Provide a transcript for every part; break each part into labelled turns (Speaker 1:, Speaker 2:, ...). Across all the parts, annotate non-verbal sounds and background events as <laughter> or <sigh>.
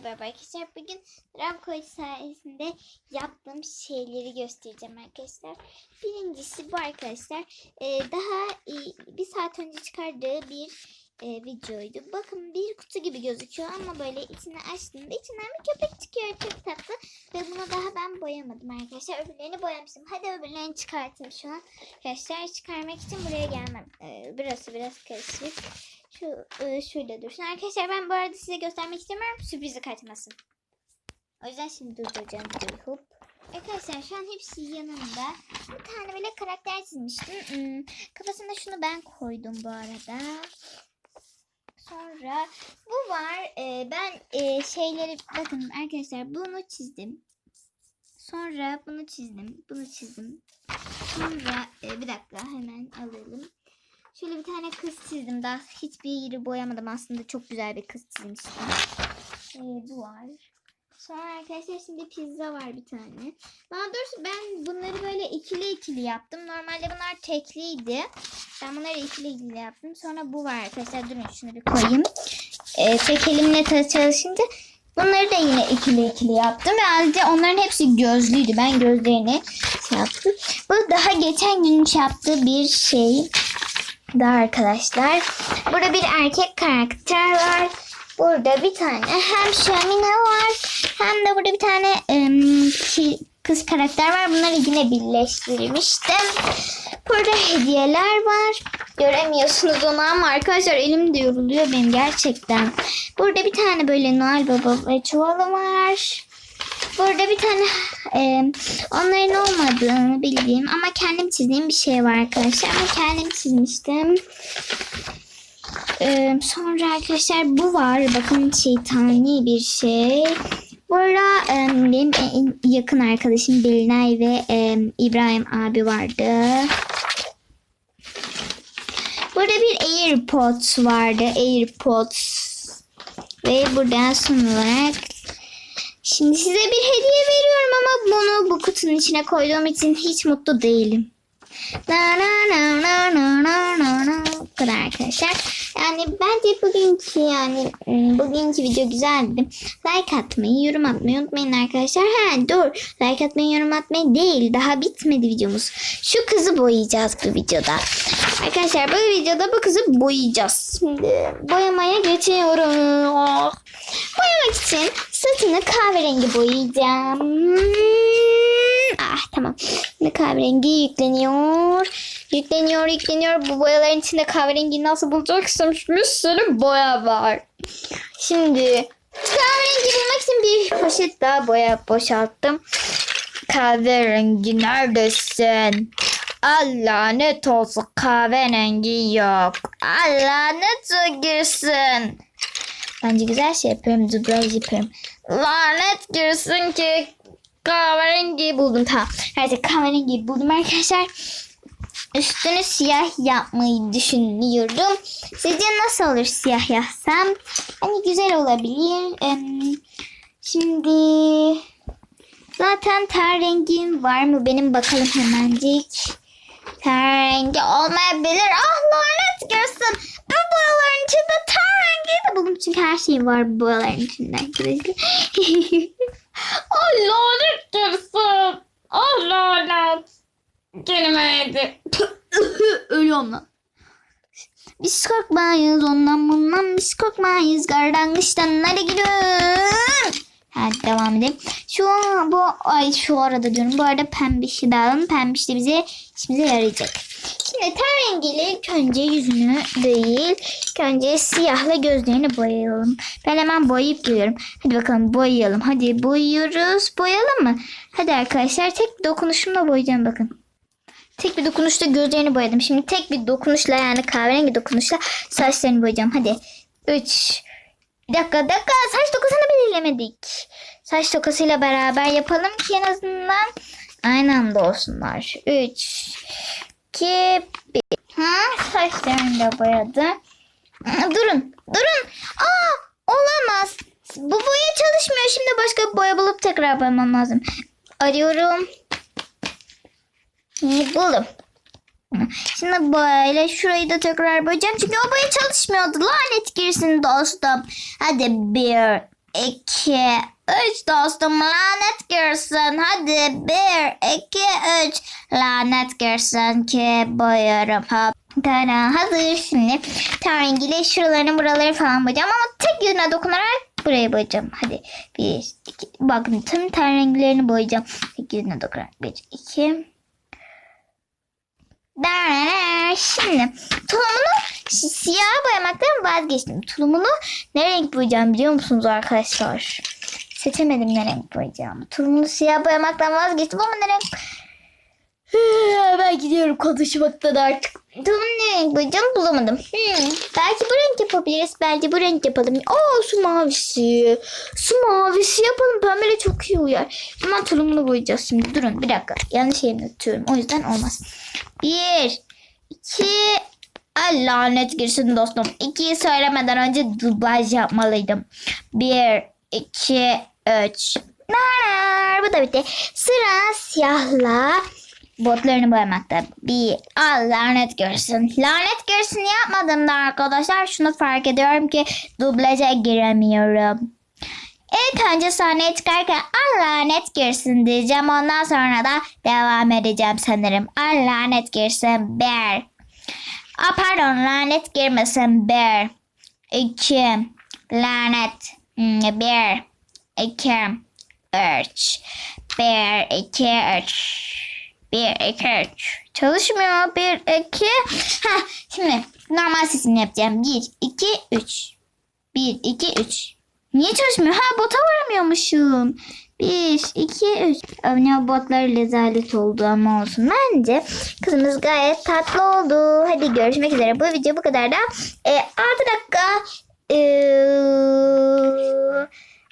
Speaker 1: merhaba arkadaşlar. Bugün Ramcoin sayesinde yaptığım şeyleri göstereceğim arkadaşlar. Birincisi bu arkadaşlar. Ee, daha e, bir saat önce çıkardığı bir e, videoydu. Bakın bir kutu gibi gözüküyor ama böyle içini açtığımda içinden bir köpek çıkıyor. Çok tatlı. Ve bunu daha ben boyamadım arkadaşlar. Öbürlerini boyamıştım. Hadi öbürlerini çıkartayım şu an. Arkadaşlar çıkarmak için buraya gelmem. Ee, burası biraz karışık. Şu e, şöyle dursun. Arkadaşlar ben bu arada size göstermek istemiyorum. Sürprizi kaçmasın. O yüzden şimdi durduracağım. Hop. Arkadaşlar şu an hepsi yanımda. Bir tane böyle karakter çizmiştim. Hmm, kafasında şunu ben koydum bu arada. Sonra bu var. Ee, ben e, şeyleri bakın arkadaşlar bunu çizdim. Sonra bunu çizdim. Bunu çizdim. Sonra e, bir dakika hemen alalım. Şöyle bir tane kız çizdim. Daha hiçbir yeri boyamadım. Aslında çok güzel bir kız çizmiştim. Ee, bu var. Sonra arkadaşlar şimdi pizza var bir tane. Daha doğrusu ben bunları böyle ikili ikili yaptım. Normalde bunlar tekliydi. Ben bunları ikili ikili yaptım. Sonra bu var arkadaşlar. Durun şunu bir koyayım. Ee, tek elimle çalışınca bunları da yine ikili ikili yaptım. Ve ayrıca onların hepsi gözlüydü. Ben gözlerini şey yaptım. Bu daha geçen gün yaptığı bir şey da arkadaşlar. Burada bir erkek karakter var. Burada bir tane hem şömine var hem de burada bir tane ki- kız karakter var. Bunları yine birleştirmiştim. Burada hediyeler var. Göremiyorsunuz onu ama arkadaşlar elim de yoruluyor benim gerçekten. Burada bir tane böyle Noel Baba ve çuvalı var. Burada bir tane e, onların olmadığını bildiğim ama kendim çizdiğim bir şey var arkadaşlar. Ama kendim çizmiştim. E, sonra arkadaşlar bu var. Bakın şeytani bir şey. Burada e, benim en yakın arkadaşım Belinay ve e, İbrahim abi vardı. Burada bir AirPods vardı. AirPods. Ve buradan son olarak Şimdi size bir hediye veriyorum ama bunu bu kutunun içine koyduğum için hiç mutlu değilim. Na na na na na na na na. Bu kadar arkadaşlar. Yani bence bugünkü yani ım, bugünkü video güzeldi. Like atmayı, yorum atmayı unutmayın arkadaşlar. He dur. Like atmayı, yorum atmayı değil. Daha bitmedi videomuz. Şu kızı boyayacağız bu videoda. Arkadaşlar bu videoda bu kızı boyayacağız. Şimdi boyamaya geçiyorum. Boyamak için saçını kahverengi boyayacağım. Ah tamam. Şimdi kahverengi yükleniyor. Yükleniyor yükleniyor. Bu boyaların içinde kahverengi nasıl bulacaksın? Bir sürü boya var. Şimdi kahverengi bulmak için bir poşet daha boya boşalttım. Kahverengi neredesin? Allah ne olsun kahverengi yok. Allah ne girsin. Bence güzel şey yapıyorum. Dublaj yapıyorum. Lanet girsin ki kahverengi buldum. Tamam. Neyse kahverengi buldum arkadaşlar. Üstünü siyah yapmayı düşünüyorum. Sizce nasıl olur siyah yapsam? Hani güzel olabilir. Şimdi zaten ten rengim var mı? Benim bakalım hemencik. Ten rengi olmayabilir. Ah lanet girsin. Bu boyaların içinde ten rengi de buldum. Çünkü her şey var boyaların içinde arkadaşlar. <laughs> ah lanet girsin. Ah lanet. Kelimeydi. <laughs> Ölüyorum lan. Biz korkmayız ondan bundan biz korkmayız gardanmıştan hadi gidiyoruz. Hadi devam edelim. Şu bu ay şu arada diyorum. Bu arada pembişi de alalım. Pembiş de bize işimize yarayacak. Şimdi ten rengiyle ilk önce yüzünü değil. ilk önce siyahla gözlerini boyayalım. Ben hemen boyayıp geliyorum. Hadi bakalım boyayalım. Hadi boyuyoruz. Boyayalım mı? Hadi arkadaşlar tek dokunuşumla boyayacağım bakın. Tek bir dokunuşla gözlerini boyadım. Şimdi tek bir dokunuşla yani kahverengi dokunuşla saçlarını boyayacağım. Hadi. 3. Bir dakika dakika saç dokasını belirlemedik. Saç dokasıyla beraber yapalım ki en azından aynı anda olsunlar. 3. 2. 1. Ha saçlarını da boyadı. Aa, Durun. Durun. Aa olamaz. Bu boya çalışmıyor. Şimdi başka bir boya bulup tekrar boyamam lazım. Arıyorum. Buldum. Şimdi böyle şurayı da tekrar boyayacağım. Çünkü o boya çalışmıyordu. Lanet girsin dostum. Hadi bir, iki, üç dostum lanet görsün. Hadi bir, iki, üç. Lanet görsün ki boyuyorum. Hop. Tada hazır şimdi. Ten rengiyle şuralarını buraları falan boyayacağım ama tek yüzüne dokunarak burayı boyayacağım. Hadi bir, iki. Bakın tüm ten boyayacağım. Tek yüzüne dokunarak. Bir, iki. Şimdi tulumunu si- siyah boyamaktan vazgeçtim. Tulumunu ne renk boyayacağım biliyor musunuz arkadaşlar? Seçemedim ne renk boyayacağımı. Tulumunu siyah boyamaktan vazgeçtim ama ne renk... ben gidiyorum konuşmaktan artık. Tulumunu ne renk boyayacağımı bulamadım. Hmm, belki bu renk yapabiliriz. Belki bu renk yapalım. Aa su mavisi. Su mavisi yapalım. Pembeyle çok iyi uyar. Ama tulumunu boyayacağız şimdi. Durun bir dakika. Yanlış yerini tutuyorum. O yüzden olmaz. Bir, iki, Ay lanet girsin dostum. İkiyi söylemeden önce dublaj yapmalıydım. Bir, iki, üç. Nar, bu da bitti. Sıra siyahla Botlarını boyamakta. Bir al lanet görsün. Lanet görsün yapmadım da arkadaşlar şunu fark ediyorum ki dublaja giremiyorum. İlk önce sahneye çıkarken al lanet girsin diyeceğim. Ondan sonra da devam edeceğim sanırım. Al lanet girsin bear. A pardon lanet girmesin bear. 2 lanet hmm, bear 2 örç bear 2 örç 1, 2, 3. Çalışmıyor. 1, 2. Ha, şimdi normal sesini yapacağım. 1, 2, 3. 1, 2, 3. Niye çalışmıyor? Ha bota varamıyormuşum. 1, 2, 3. Örneğin botlar lezalet oldu ama olsun. Bence kızımız gayet tatlı oldu. Hadi görüşmek üzere. Bu video bu kadar da. E, 6 dakika e,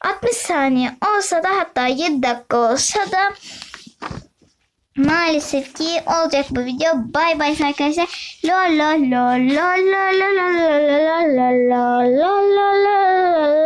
Speaker 1: 60 saniye olsa da hatta 7 dakika olsa da maalesef ki olacak bu video. Bay bay arkadaşlar. La la la la la la la la la la la la la la